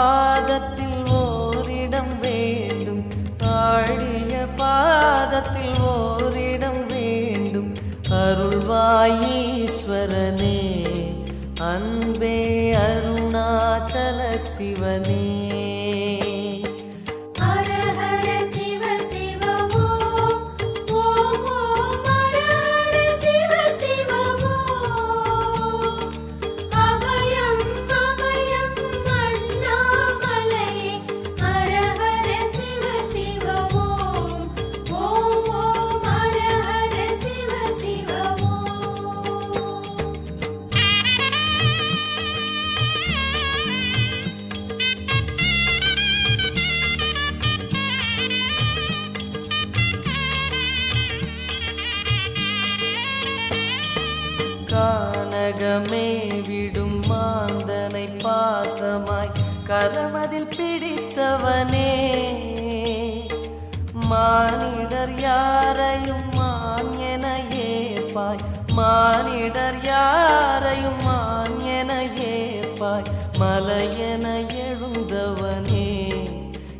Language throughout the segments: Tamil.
பாதத்தில் ஓரிடம் வேண்டும். ஆழிய பாதத்தில் ஓரிடம் வேண்டும். அருள்வாயீஸ்வரனே அன்பே அருணாச்சல சிவனே. கரமதில் பிடித்தவனே. மானிடர் யாரையும் மான் என ஏற்பாய். மானிடர் யாரையும் மான் என ஏற்பாய். மலையென எழுந்தவனே.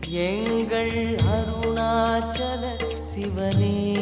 எங்கள் அருணாச்சல சிவனே.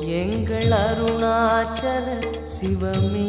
எங்கள் அருணாச்சல சிவமே.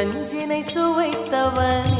நஞ்சினை சுவைத்தவனே.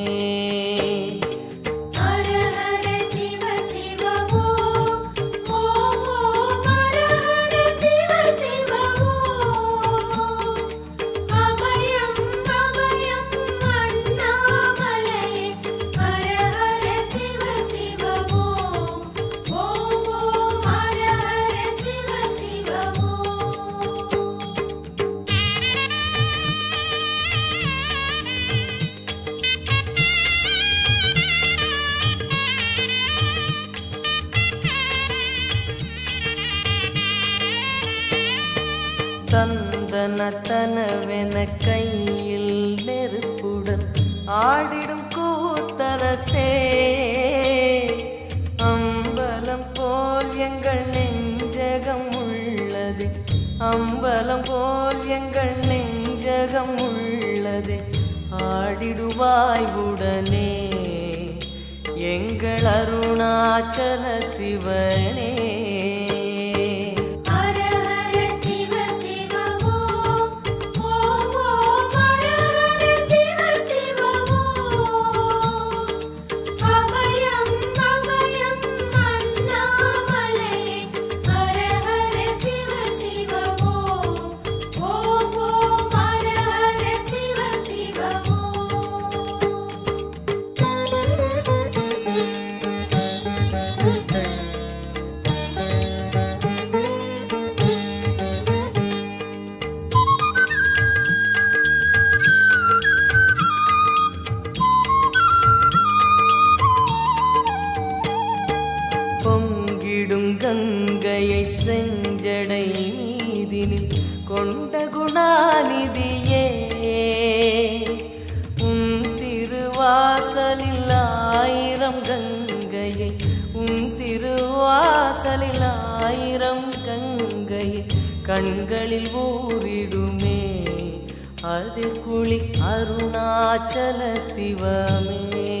போல் எங்கள் நெஞ்சகம் உள்ளது. அம்பலம் போல் எங்கள் நெஞ்சகம் உள்ளது. ஆடிடுவாய் உடனே எங்கள் அருணாச்சல சிவனே. கங்கையை உன் திருவாசலில் ஆயிரம் கங்கையை கண்களில் ஊரிடுமே அது குளி அருணாச்சல சிவமே.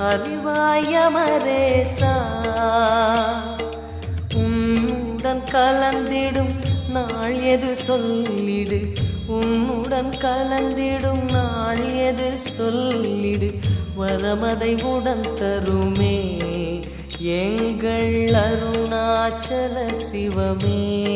அறிவாயமரேசா. உன்னுடன் கலந்திடும் நாள் எது சொல்லிடு. உன்னுடன் கலந்திடும் நாள் எது சொல்லிடு. வரமதை உடன் தருமே. எங்கள் அருணாச்சல சிவமே.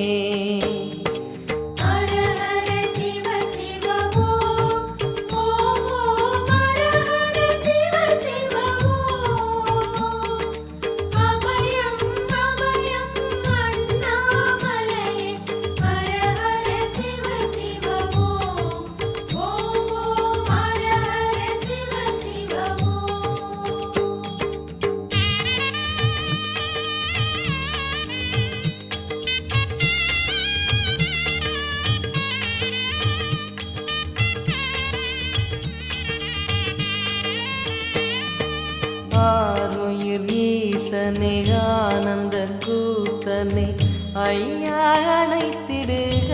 ஈசனே ஆனந்த கூத்தனே ஐயா அழைத்திடுக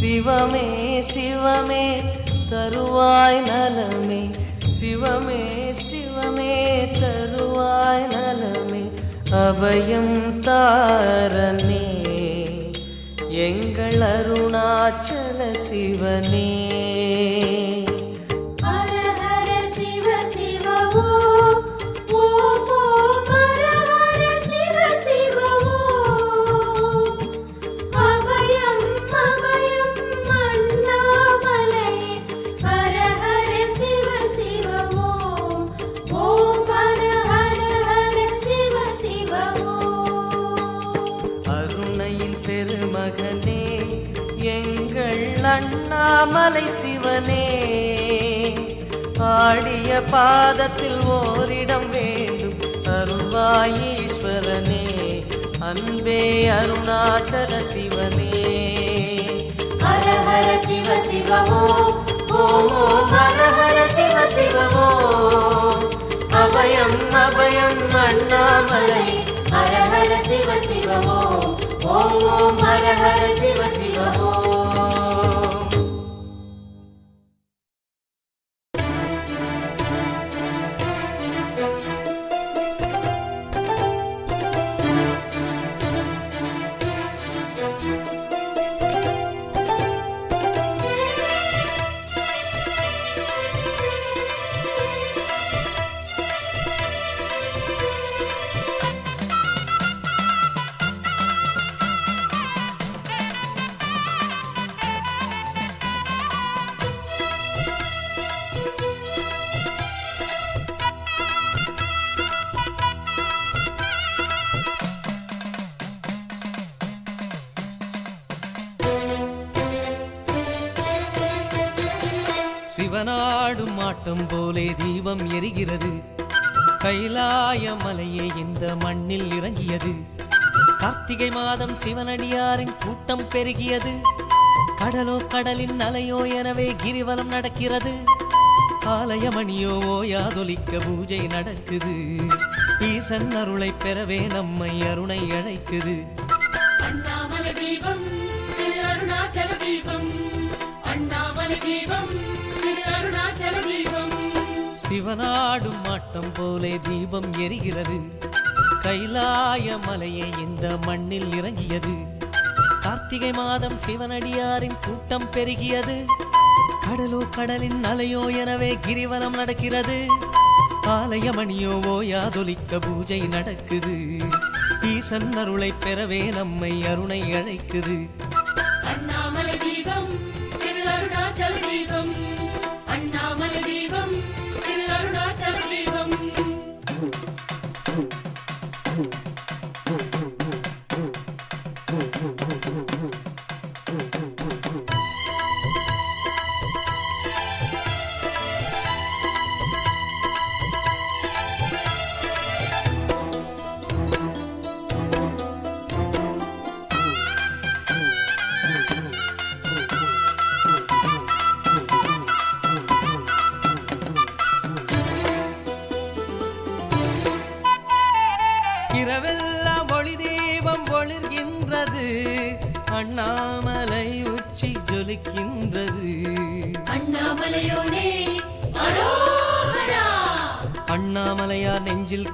சிவமே சிவமே தருவாய் நலமே. சிவமே சிவமே தருவாய் நலமே. அபயம் தாரனே எங்கள் அருணாச்சல சிவனே. अरुणाचल शिव में हर हर शिव शिव हो ओम ओम हर हर शिव शिव हो अभयम अभयम अण्णामलये हर हर शिव शिव हो ओम हर हर शिव शिव हो சிவனாடும் ஆட்டம் போலே தீபம் எரிகிறது. கைலாய மலையே இந்த மண்ணில் இறங்கியது. கார்த்திகை மாதம் சிவனடியாரின் கூட்டம் பெருகியது. கடலோ கடலின் அலையோ எனவே கிரிவலம் நடக்கிறது. ஆலயமணியோ ஓயாதொலிக்க பூஜை நடக்குது. ஈசன் அருளை பெறவே நம்மை அருணை அழைக்குது. அண்ணாமலை தீபம் அருணாச்சல தீபம். அண்ணாமலை தீபம் சிவனாடும் மாட்டம் போலே தீபம் எரிகிறது. கைலாய மலையை இந்த மண்ணில் இறங்கியது. கார்த்திகை மாதம் சிவனடியாரின் கூட்டம் பெருகியது. கடலோ கடலின் அலையோ எனவே கிரிவலம் நடக்கிறது. ஆலயமணியோ ஓயாதொலிக்க பூஜை நடக்குது. ஈசன் அருளை பெறவே நம்மை அருணை அழைக்குது.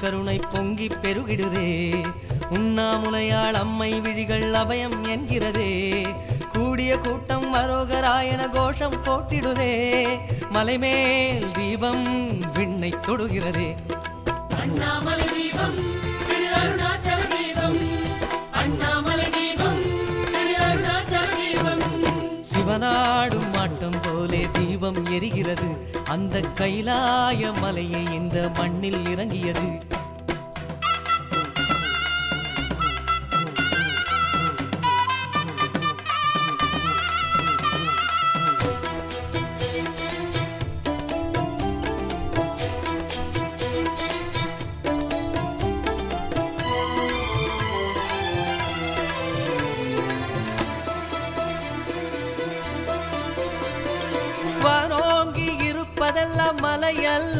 கருணை பொங்கி பெருகிடுதே. உண்ணாமுலையாள் அம்மை விழிகள் அபயம் என்கிறதே. கூடிய கூட்டம் அரோகராயண கோஷம் போட்டிடுதே. மலைமேல் தீபம் விண்ணை தொடுகிறதே. அண்ணாமலை தீபம் திரு அருணாச்சல தீபம். அண்ணாமலை தீபம் திரு அருணாச்சல தீபம். சிவனாடும் ஆட்டம் போலே தீபம் எரிகிறது. அந்த கைலாய மலையை இந்த மண்ணில் இறங்கியது.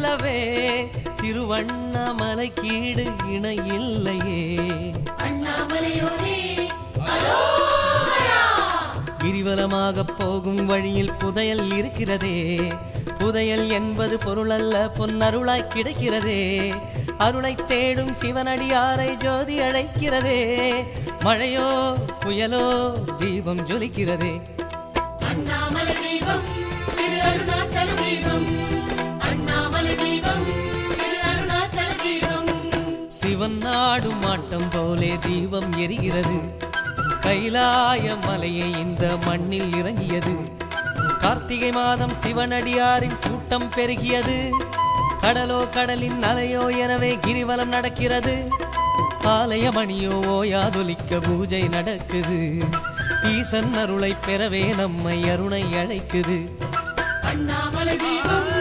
அல்லவே திருவண்ணாமலை கீடு இணை இல்லையே. கிரிவலமாக போகும் வழியில் புதையல் இருக்கிறதே. புதையல் என்பது பொருளல்ல பொன்னருளாய் கிடைக்கிறதே. அருளை தேடும் சிவனடியாரை ஜோதி அழைக்கிறதே. மழையோ புயலோ தீபம் ஜொலிக்கிறதே. அண்ணாமலை தீபம் திரு அருணாச்சல தீபம். சிவன் நாடும் ஆட்டம் போலே தீபம் எரிகிறது. கைலாய மலையை இந்த மண்ணில் இறங்கியது. கார்த்திகை மாதம் சிவனடியாரின் கூட்டம் பெருகியது. கடலோ கடலின் அலையோ எனவே கிரிவலம் நடக்கிறது. ஆலய மணியோ ஓயாதொலிக்க பூஜை நடக்குது. ஈசன் அருளை பெறவே நம்மை அருணை அழைக்குது. அண்ணாமலை தீபம்.